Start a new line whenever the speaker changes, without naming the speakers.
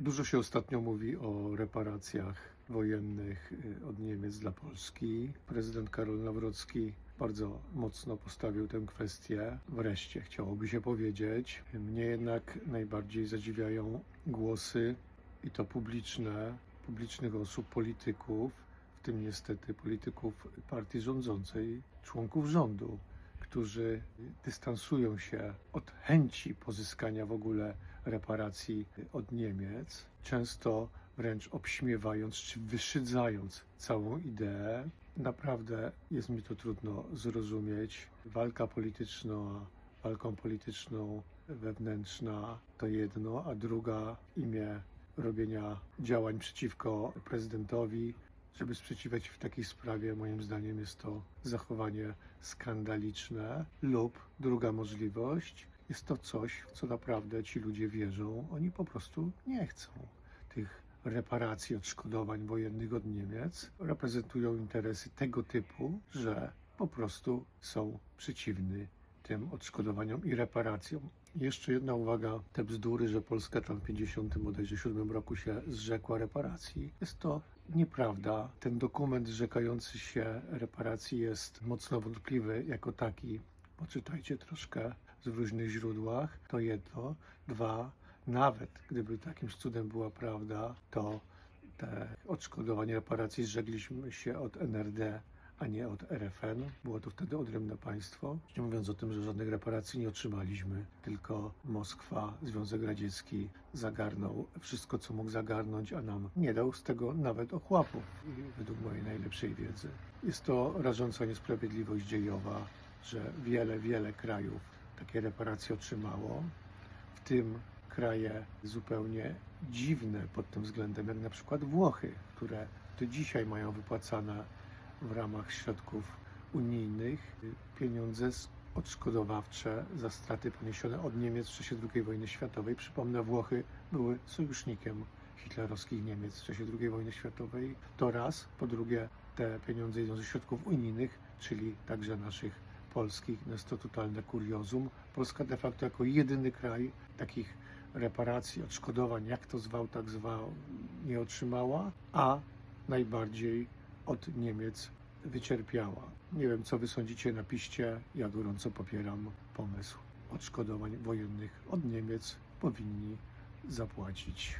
Dużo się ostatnio mówi o reparacjach wojennych y, od Niemiec dla Polski. Prezydent Karol Nawrocki bardzo mocno postawił tę kwestię. Wreszcie chciałoby się powiedzieć. Mnie jednak najbardziej zadziwiają głosy i to publiczne, publicznych osób, polityków, w tym niestety polityków partii rządzącej, członków rządu, którzy dystansują się od chęci pozyskania w ogóle reparacji od Niemiec, często wręcz obśmiewając czy wyszydzając całą ideę. Naprawdę jest mi to trudno zrozumieć. Walka polityczna, walką polityczną wewnętrzna to jedno, a druga imię robienia działań przeciwko prezydentowi, żeby sprzeciwiać w takiej sprawie, moim zdaniem jest to zachowanie skandaliczne. Lub druga możliwość jest to coś, w co naprawdę ci ludzie wierzą. Oni po prostu nie chcą tych reparacji, odszkodowań wojennych od Niemiec. Reprezentują interesy tego typu, że po prostu są przeciwni tym odszkodowaniom i reparacjom. Jeszcze jedna uwaga, te bzdury, że Polska tam w 50 bodajże 7 roku się zrzekła reparacji. Jest to nieprawda. Ten dokument zrzekający się reparacji jest mocno wątpliwy jako taki. Poczytajcie troszkę w różnych źródłach. To jedno. Dwa, nawet gdyby takimś cudem była prawda, to te odszkodowanie reparacji zrzekliśmy się od NRD a nie od RFN. Było to wtedy odrębne państwo. Nie mówiąc o tym, że żadnych reparacji nie otrzymaliśmy, tylko Moskwa, Związek Radziecki zagarnął wszystko, co mógł zagarnąć, a nam nie dał z tego nawet ochłapów, i według mojej najlepszej wiedzy. Jest to rażąca niesprawiedliwość dziejowa, że wiele, wiele krajów takie reparacje otrzymało, w tym kraje zupełnie dziwne pod tym względem, jak na przykład Włochy, które do dzisiaj mają wypłacane w ramach środków unijnych pieniądze odszkodowawcze za straty poniesione od Niemiec w czasie II wojny światowej. Przypomnę, Włochy były sojusznikiem hitlerowskich Niemiec w czasie II wojny światowej. To raz. Po drugie, te pieniądze idą ze środków unijnych, czyli także naszych polskich. No Jest to totalne kuriozum. Polska de facto jako jedyny kraj takich reparacji, odszkodowań, jak to zwał, tak zwał, nie otrzymała, a najbardziej od Niemiec wycierpiała. Nie wiem, co wy sądzicie, napiszcie. Ja gorąco popieram pomysł odszkodowań wojennych od Niemiec powinni zapłacić